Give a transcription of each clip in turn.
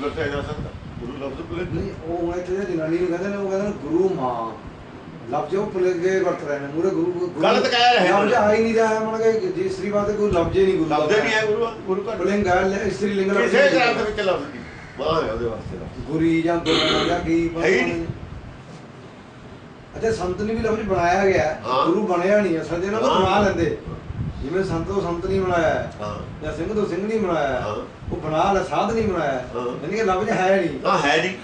ਨਹੀਂ ਵਰਤਿਆ ਜਾ ਸਕਦਾ ਗੁਰੂ ਲਫ਼ਜ਼ ਪੁਲਿੰਗ ਨਹੀਂ ਉਹ ਇੱਥੇ ਜਿਹੜੀ ਜਨਾਨੀ ਨੂੰ ਕਹਿੰਦੇ ਨੇ ਉਹ ਕਹਿੰਦੇ ਨੇ ਗੁਰੂ ਮਾਂ ਲਫ਼ਜ਼ ਉਹ ਪੁਲਗੇ ਵਰਤ ਰਹੇ ਨੇ ਮੂਰੇ ਗੁਰੂ ਗੁਰੂ- ਗਲਤ ਕਹਿ ਰਹੇ ਨੇ। ਲਫ਼ਜ਼ ਆ ਹੀ ਨਹੀਂ ਰਿਹਾ ਮਨ ਕੇ ਜੀ ਇਸਤਰੀ ਬਾਤ ਕੋਈ ਲਫ਼ਜ਼ ਹੀ ਨਹੀਂ ਗੁਰੂ ਲਫ਼ਜ਼ ਨਹੀਂ ਹੈ ਗੁਰੂ ਗੁਰੂ ਘਰ ਪੁਲਿੰਗ ਹੈ ਲੈ- ਇਸਤਰੀ ਲਿੰਗ ਲਫ਼ਜ਼ ਕਿਸੇ ਨਹੀਂ ਹੈ। ਗ੍ਰੰਥ ਵਿੱਚ ਲਫ਼ਜ਼ ਨਹੀਂ ਮਾਂ ਹੈ ਉਹਦੇ ਵਾਸਤੇ ਲਫ਼ਜ਼। ਗੁਰੀ ਜਾਂ ਗੁਰੂ ਜਾਂ ਕੀ ਪਤਾ ਹੈ ਹੀ ਨਹੀਂ। ਨਹੀਂ। ਅੱਛਾ ਸੰਤ ਨੇ ਵੀ ਲਫ਼ਜ਼ ਬਣਾਇਆ ਗਿਆ। ਗੁਰੂ ਬਣਿਆ ਨਹੀਂ ਅਸਲ ਜਿਹਨਾਂ ਨੂੰ ਹਾਂ। ਬਣਾ ਲੈਂਦੇ ਜਿਵੇਂ ਸੰਤ ਤੋਂ ਸੰਤ ਨਹੀਂ ਬਣਾਇਆ ਹੈ, ਹਾਂ। ਜਾਂ ਸਿੰਘ ਤੋਂ ਸਿੰਘ ਨਹੀਂ ਬਣਾਇਆ ਹੈ, ਹਾਂ। ਉਹ ਬਣਾ ਲੈ ਸਾਧ ਨਹੀਂ ਬਣਾਇਆ ਹੈ। ਹਾਂ। ਯਾਨੀ ਕਿ ਲਫ਼ਜ਼ ਹੈ ਨਹੀਂ। ਤਾਂ ਹੈ ਨਹੀਂ।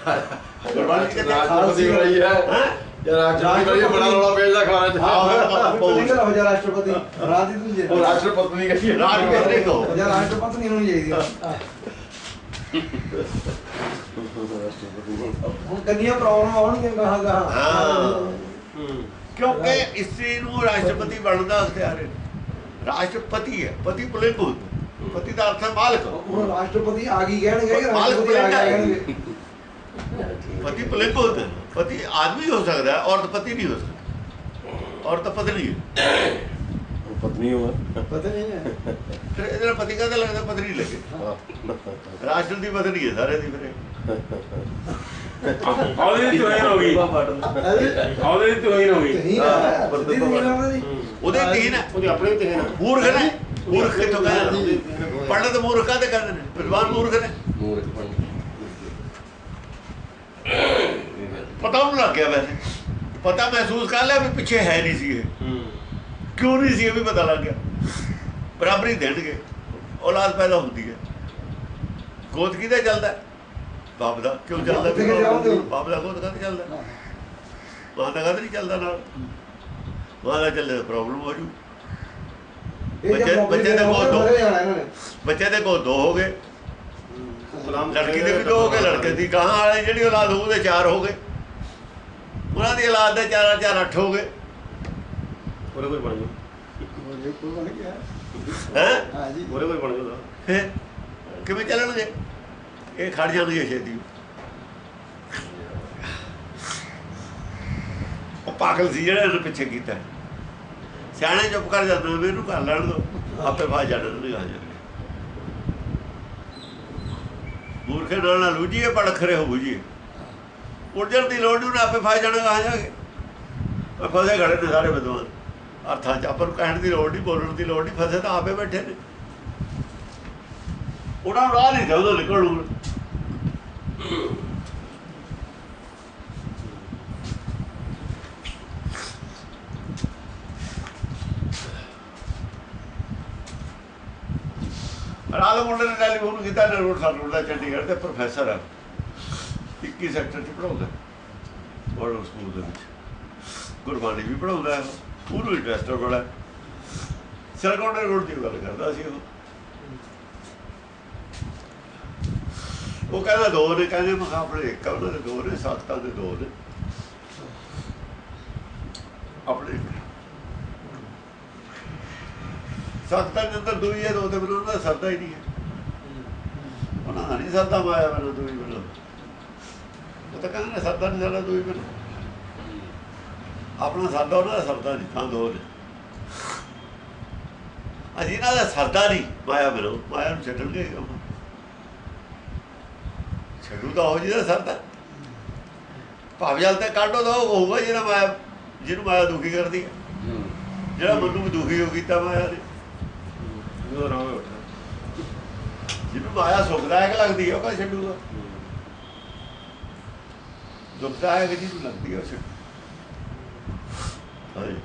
ਗੁਰਬਾਣੀ ਚ ਕਿਤੇ ਰਾਸ਼ਟਰਪਤੀ ਬਣਾਈ ਹੈ ਹੈਂ? ਜਾਂ ਰਾਸ਼ਟਰਪਤੀ ਬੜਾ ਰੌਲਾ ਪੇਜਦਾ ਖਾਣਾ ਚ। ਹੈ। ਰਾਸ਼ਟਰਪਤੀ। ਰਾਜ ਦੀ ਤੁਝੇ ਉਹ ਰਾਸ਼ਟਰਪਤੀ ਨਹੀਂ ਕਹੀ ਕਹੋ। ਜਾਂ ਰਾਸ਼ਟਰਪਤੀ ਨਹੀਂ ਹੋਣੀ ਚਾਹੀਦੀ। ਹੁਣ ਕੰਨੀਆਂ ਪ੍ਰੋਬਲਮ ਆਉਣਗੇ ਕਹਾਂ ਕਹਾਂ ਹਾਂ। ਕਿਉਂਕਿ ਇਸਤਰੀ ਨੂੰ ਰਾਸ਼ਟਰਪਤੀ ਬਣਨ ਦਾ ਅਖਤਿਆਰ ਹੈ। ਰਾਸ਼ਟਰਪਤੀ ਹੈ ਪਤੀ ਪੁਲਿੰਗ ਹੁੰਦਾ ਪਤੀ ਦਾ ਅਰਥ ਹੈ ਮਾਲਕ। ਹੁਣ ਰਾਸ਼ਟਰਪਤੀ ਆ ਗਈ ਕਹਿਣਗੇ ਕਿ ਮਾਲਕ ਰਾਸ਼ਟਰਪਤੀ ਆ ਗਿਆ ਪੁਲਿੰਗ ਪਤੀ ਪੁਲਿੰਗ ਹੁੰਦਾ ਹੈ। ਪਤੀ ਆਦਮੀ ਹੋ ਸਕਦਾ ਹੈ ਔਰਤ ਪਤੀ ਨਹੀਂ ਹੋ ਸਕਦੀ। ਔਰਤ ਪਤਨੀ ਹੈ। ਪਤਨੀ ਹੋ ਪਤਾ ਨਹੀਂ ਹੈ। ਫਿਰ ਇਹਦੇ ਪਤੀ ਕਹਦਾ ਲੱਗਦਾ? ਪਤਨੀ ਲੱਗੇ। ਰਾਸ਼ਟਰ ਦੀ ਪਤਨੀ ਹੈ ਸਾਰੇ ਦੀ ਫਿਰ ਉਹਦੇ ਦੀ ਤੋਹੀਨ ਹੋ ਗਈ ਉਹਦੇ ਦੀ ਤੋਹੀਨ ਹੋ। ਗਈ ਨਾ ਬੰਦੇ ਤੋਂ ਬਾਅਦ। ਉਹਦੀ ਉਹਦੇ ਉਹਦੀ ਆਪਣੇ ਤੇ ਹੈ। ਨਾ। ਮੂਰਖ ਨੇ ਮੂਰਖ ਕਿੱਥੋਂ ਕਹਿੰਦੇ ਪੜ੍ਹਨ ਤੇ ਮੂਰਖ ਕਾਹਦੇ ਕਹਿੰਦੇ ਨੇ? ਵਿਦਵਾਨ ਮੂਰਖ ਨੇ। ਮੂਰਖ ਪਤਾ ਉਹਨੂੰ ਲੱਗ ਗਿਆ ਵੈਸੇ। ਪਤਾ ਮਹਿਸੂਸ ਕਰ ਲਿਆ ਵੀ ਪਿੱਛੇ ਹੈ ਨਹੀਂ ਸੀ ਇਹ। ਕਿਉਂ ਨਹੀਂ ਸੀ ਇਹ ਵੀ ਪਤਾ ਲੱਗ ਗਿਆ। ਬਰਾਬਰੀ ਦੇਣਗੇ। ਔਲਾਦ ਪੈਦਾ ਹੁੰਦੀ ਹੈ। ਗੋਦ ਕਿਹਦਾ ਚੱਲਦਾ? ਬਾਪ ਦਾ। ਕਿਉਂ ਚੱਲਦਾ ਬਾਪ ਦੇ। ਬਾਪ ਗੋਦ ਕਦ ਚੱਲਦਾ ਮਾਂ ਦਾ ਕਦ ਨਹੀਂ ਚੱਲਦਾ ਨਾਲ। ਦਾ ਚੱਲੇ ਪ੍ਰੋਬਲਮ ਹੋ ਜੂ। ਇਹ ਬੱਚੇ- ਜਦ ਬੱਚੇ ਦੇ ਕੋਲ ਦੋ- ਬੱਚੇ ਦੇ ਕੋਲ ਦੋ ਹੋ ਗਏ। ਲੜਕੀ ਦੇ ਵੀ ਦੋ ਹੋ ਗਏ ਲੜਕੇ ਦੀ ਕਹਾਂ ਵਾਲੇ ਜਿਹੜੀ ਔਲਾਦ ਹੋਊ ਉਹਦੇ ਚਾਰ ਹੋ ਗਏ। ਉਹਨਾਂ ਦੀ ਔਲਾਦ ਦੇ ਚਾਰਾਂ ਚਾਰ ਅੱਠ ਹੋ ਗਏ। ਉਹਦੇ ਕੋਈ ਬਣ ਜਾ ਇਹ ਕੋਈ ਬਣ ਗਿਆ। ਹੈ? ਹਾਂ ਜੀ ਉਹਦੇ ਕੋਈ ਬਣ ਜਾ ਫਿਰ ਕਿਵੇਂ ਚੱਲਣਗੇ? ਇਹ ਖੜ ਜਾਣਗੇ ਛੇਤੀ। ਉਹ ਪਾਗਲ ਸੀ ਜਿਹੜਾ ਇਹਨੂੰ ਪਿੱਛੇ ਕੀਤਾ। ਸਿਆਣੇ ਚੁੱਪ ਕਰ ਜਾਂਦੇ ਨੇ ਇਹਨੂੰ ਕਰ ਲੈਣ ਦੋ। ਆਪੇ ਫਸ ਜਾਣਾ ਇਹਨੂੰ ਆ ਜਾਣਗੇ। ਮੂਰਖੇ ਨਾਲ ਨਾ ਲੂਜੀਏ ਪੜ ਹੋ ਬੁਝੀਏ ਉੜਜਣ ਦੀ ਲੋੜ ਨਹੀਂ ਉਹਨੇ ਆਪੇ ਫਸ ਜਾਣਾ ਕਹਾਂ ਜਾਗੇ ਉਹ ਫਸੇ ਖੜੇ ਨੇ ਸਾਰੇ ਵਿਦਵਾਨ। ਅਰਥਾਂ ਚ ਆਪਾਂ ਨੂੰ ਕਹਿਣ ਦੀ ਲੋੜ ਨਹੀਂ ਬੋਲਣ ਦੀ ਲੋੜ ਨਹੀਂ ਫਸੇ ਤਾਂ ਆਪੇ ਬੈਠੇ ਨੇ। ਉਹਨਾਂ ਨੂੰ ਰਾਹ ਨਹੀਂ ਚਾਹੁੰਦਾ ਨਿਕਲਣ ਨੂੰ ਮੁੰਡੇ ਨੇ ਟੈਲੀਫੋਨ ਕੀਤਾ ਨਰੋਡ ਸਰੋਡ ਦਾ ਚੰਡੀਗੜ੍ਹ ਦੇ ਪ੍ਰੋਫੈਸਰ ਆ। 21 ਸੈਕਟਰ ਚ ਪੜਾਉਂਦਾ ਮਾਡਲ ਸਕੂਲ ਦੇ ਵਿੱਚ। ਗੁਰਬਾਣੀ ਵੀ ਪੜਾਉਂਦਾ ਹੈ ਉਹਨੂੰ ਇੰਟਰਸਟ ਬੜਾ ਸਰਗੋਂਡੇ ਰੋਡ ਦੀ ਗੱਲ ਕਰਦਾ ਸੀ ਉਹ। ਉਹ ਕਹਿੰਦਾ ਦੋ ਨੇ, ਕਹਿੰਦੇ ਮੈਂ ਆਪਣੇ ਇੱਕ ਉਹਨਾਂ ਦੇ ਦੋ ਨੇ ਸਖਤਾਂ ਦੇ ਦੋ ਨੇ। ਆਪਣੇ ਸਖਤਾਂ ਦੇ ਅੰਦਰ ਦੂਈ ਹੈ ਦੋ ਤੇ ਬਿਨਾਂ ਉਹਨਾਂ ਦਾ ਸਰਦਾ ਹੀ ਨਹੀਂ ਹੈ। ਉਹਨਾਂ ਦਾ ਨਹੀਂ ਸਰਦਾ ਮਾਇਆ ਬਿਨਾਂ ਦੂਈ ਬਿਨਾਂ ਉਹ। ਤਾਂ ਕਹਿੰਦੇ ਸਰਦਾ ਨਹੀਂ ਸਰਦਾ ਦੂਈ ਬਿਨਾਂ ਆਪਣਾ ਸਰਦਾ ਉਹਨਾਂ ਦਾ ਸਰਦਾ ਨਹੀਂ ਤਾਂ ਦੋ ਨੇ। ਅਜੀ ਇਹਨਾਂ ਦਾ ਸਰਦਾ ਨਹੀਂ ਮਾਇਆ ਬਿਨਾਂ ਮਾਇਆ ਨੂੰ ਛੱਡਣਗੇ ਕਿਉਂ? ਛੱਡੂ ਤਾਂ ਹੋ ਜਿਹਦਾ ਸਰਦਾ ਭਾਵ ਜਲ ਤੇ ਕਾਢੋ ਤਾਂ ਉਹ ਹੋਊਗਾ ਜਿਹੜਾ ਮਾਇਆ ਜਿਹਨੂੰ ਮਾਇਆ ਦੁਖੀ ਕਰਦੀ ਹੈ। ਜਿਹੜਾ ਮਨੂ ਵੀ ਦੁਖੀ ਹੋ ਕੀਤਾ ਮਾਇਆ ਨੇ। ਉਹਦਾ ਨਾਮ ਹੈ ਬੈਠਾ ਜਿਹਨੂੰ ਮਾਇਆ ਸੁਖਦਾਇਕ ਲੱਗਦੀ ਹੈ ਉਹ ਕਾ ਛੱਡੂਗਾ। ਦੁਖਦਾਇਕ ਜਿਹਨੂੰ ਲੱਗਦੀ ਹੈ ਉਹ ਛੱਡੂ। ਹਾਂਜੀ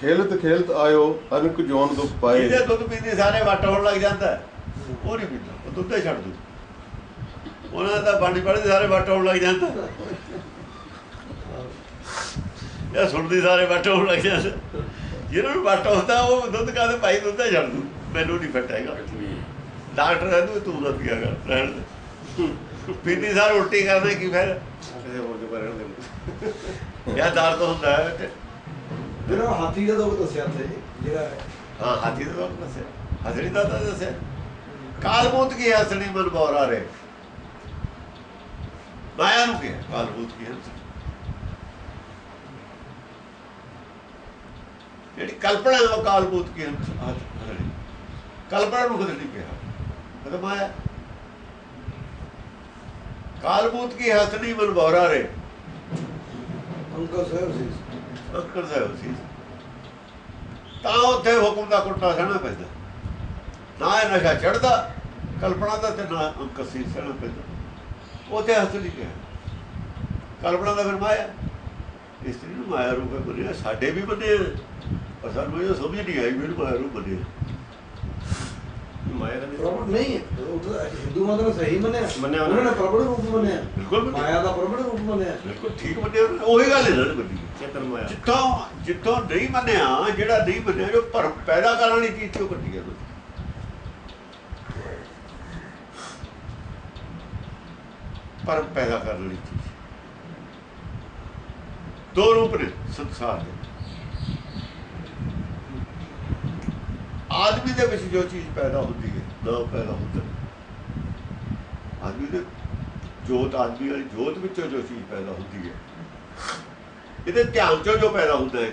ਖੇਲਤ ਖੇਲਤ ਆਇਓ ਅਨਕ ਜੋਨ ਦੁਖ ਪਾਏ। ਇਹਦੇ ਦੁੱਧ ਪੀਂਦੇ ਸਾਰੇ ਵੱਟ ਹੋਣ ਲੱਗ ਜਾਂਦਾ। ਉਹ ਨਹੀਂ ਪੀਂਦਾ ਉਹ ਦੁੱਧ ਹੀ ਛੱਡ ਦੂ ਉਹਨਾਂ ਦਾ ਬਾਣੀ ਪੜ੍ਹਦੇ ਸਾਰੇ ਵੱਟ ਹੋਣ ਲੱਗ ਜਾਂਦਾ। ਇਹ ਸੁਣਦੀ ਸਾਰੇ ਵੱਟ ਹੋਣ ਲੱਗ ਜਾਂਦਾ। ਜਿਹਨਾਂ ਨੂੰ ਵੱਟ ਹੁੰਦਾ ਉਹ ਦੁੱਧ ਕਾਹਦੇ ਭਾਈ ਦੁੱਧ ਹੀ ਛੱਡ ਦੂ ਮੈਨੂੰ ਨਹੀਂ ਫਿੱਟ ਹੈਗਾ। ਡਾਕਟਰ ਕਹਿੰਦਾ ਤੂੰ ਨਾ ਪੀਆ ਕਰ ਰਹਿਣ ਦੇ। ਪੀਂਦੀ ਸਾਰ ਉਲਟੀ ਕਰਦੇ ਕੀ ਫਿਰ ਕਿਸੇ ਹੋਰ ਦੇ ਦਰਦ ਹੁੰਦਾ ਹੈ ਉਹ ਹਾਥੀ ਦਾ ਦੋ ਦੱਸਿਆ ਤੇ ਜਿਹੜਾ ਹਾਂ। ਹਾਥੀ ਦਾ ਦੁੱਖ ਦੱਸਿਆ। ਹਸੜੀ ਦਾ ਦੱਸਿਆ। ਕਾਲਬੂਤ ਕੀ ਹਸੜੀ ਮਨ ਬੋਰਾ ਰੇ? ਮਾਇਆ ਨੂੰ ਕੀ ਕਾਲਬੂਤ ਕੀ ਹਸੜੀ ਜਿਹੜੀ ਕਲਪਨਾ ਹੈ ਉਹ ਕਾਲਬੂਤ ਕੀ ਕਲਪਨਾ ਨੂੰ ਨਹੀਂ ਕਿਹਾ। ਕਦੇ ਮਾਇਆ ਕਾਲਬੂਤ ਕੀ ਹਸਨੀ ਮਨ ਬੋਰਾ ਰੇ। ਅੰਕਲ ਸਾਹਿਬ ਸੀ। ਅੰਕਰ ਸਾਹਿਬ ਸੀ। ਤਾਂ ਉੱਥੇ ਹੁਕਮ ਦਾ ਕੁੱਟਾ ਸਹਿਣਾ ਪੈਂਦਾ। ਨਾ ਇਹ ਨਸ਼ਾ ਚੜਦਾ ਕਲਪਨਾ ਦਾ ਤੇ ਨਾ ਅੰਕਰ ਸੀ ਸਹਿਣਾ ਪੈਂਦਾ। ਉੱਥੇ ਹਸਨੀ ਕਿਹਾ। ਕਲਪਨਾ ਦਾ ਫਿਰ ਮਾਇਆ। ਇਸਤਰੀ ਨੂੰ ਮਾਇਆ ਰੂਪ ਹੈ ਬੁਰਿਆ ਸਾਡੇ ਵੀ ਬੰਦੇ ਆ। ਪਰ ਸਾਨੂੰ ਇਹ ਸਮਝ ਨਹੀਂ ਆਈ ਵੀ ਮਾਇਆ ਰੂਪ ਬਣੇ ਮਾਇਆ ਦਾ ਪ੍ਰਭੂ ਨਹੀਂ ਉਹ ਤਾਂ ਹਿੰਦੂ ਮਤ ਨੇ ਸਹੀ ਮੰਨਿਆ। ਮੰਨਿਆ ਉਹਨਾਂ ਨੇ ਪ੍ਰਭੂ ਰੂਪ ਮੰਨਿਆ। ਬਿਲਕੁਲ। ਮਾਇਆ ਦਾ ਪ੍ਰਭੂ ਰੂਪ ਮੰਨਿਆ। ਬਿਲਕੁਲ ਠੀਕ ਮੰਨਿਆ। ਉਹਨੇ। ਉਹੀ ਗੱਲ ਇਹਨਾਂ ਨੇ ਮੰਨੀ ਚੇਤਨ ਮਾਇਆ। ਜਿੱਥੋਂ ਜਿੱਥੋਂ ਨਹੀਂ ਮੰਨਿਆ ਜਿਹੜਾ ਨਹੀਂ ਮੰਨਿਆ ਜੋ ਭਰਮ ਪੈਦਾ ਕਰਨ ਵਾਲੀ ਚੀਜ਼ ਤੇ ਉਹ ਕੱਟੀ ਹੈ ਭਰਮ ਪੈਦਾ ਕਰਨ ਵਾਲੀ ਚੀਜ਼। ਦੋ ਰੂਪ ਨੇ ਸੰਸਾਰ ਦੇ ਆਦਮੀ ਦੇ ਵਿੱਚ ਜੋ ਚੀਜ਼ ਪੈਦਾ ਹੁੰਦੀ ਹੈ ਨਾ ਪੈਦਾ ਹੁੰਦਾ ਆਦਮੀ ਦੇ ਜੋਤ ਆਦਮੀ ਵਾਲੀ ਜੋਤ ਵਿੱਚੋਂ ਜੋ ਚੀਜ਼ ਪੈਦਾ ਹੁੰਦੀ ਹੈ ਇਹਦੇ ਧਿਆਨ ਚੋਂ ਜੋ ਪੈਦਾ ਹੁੰਦਾ ਹੈ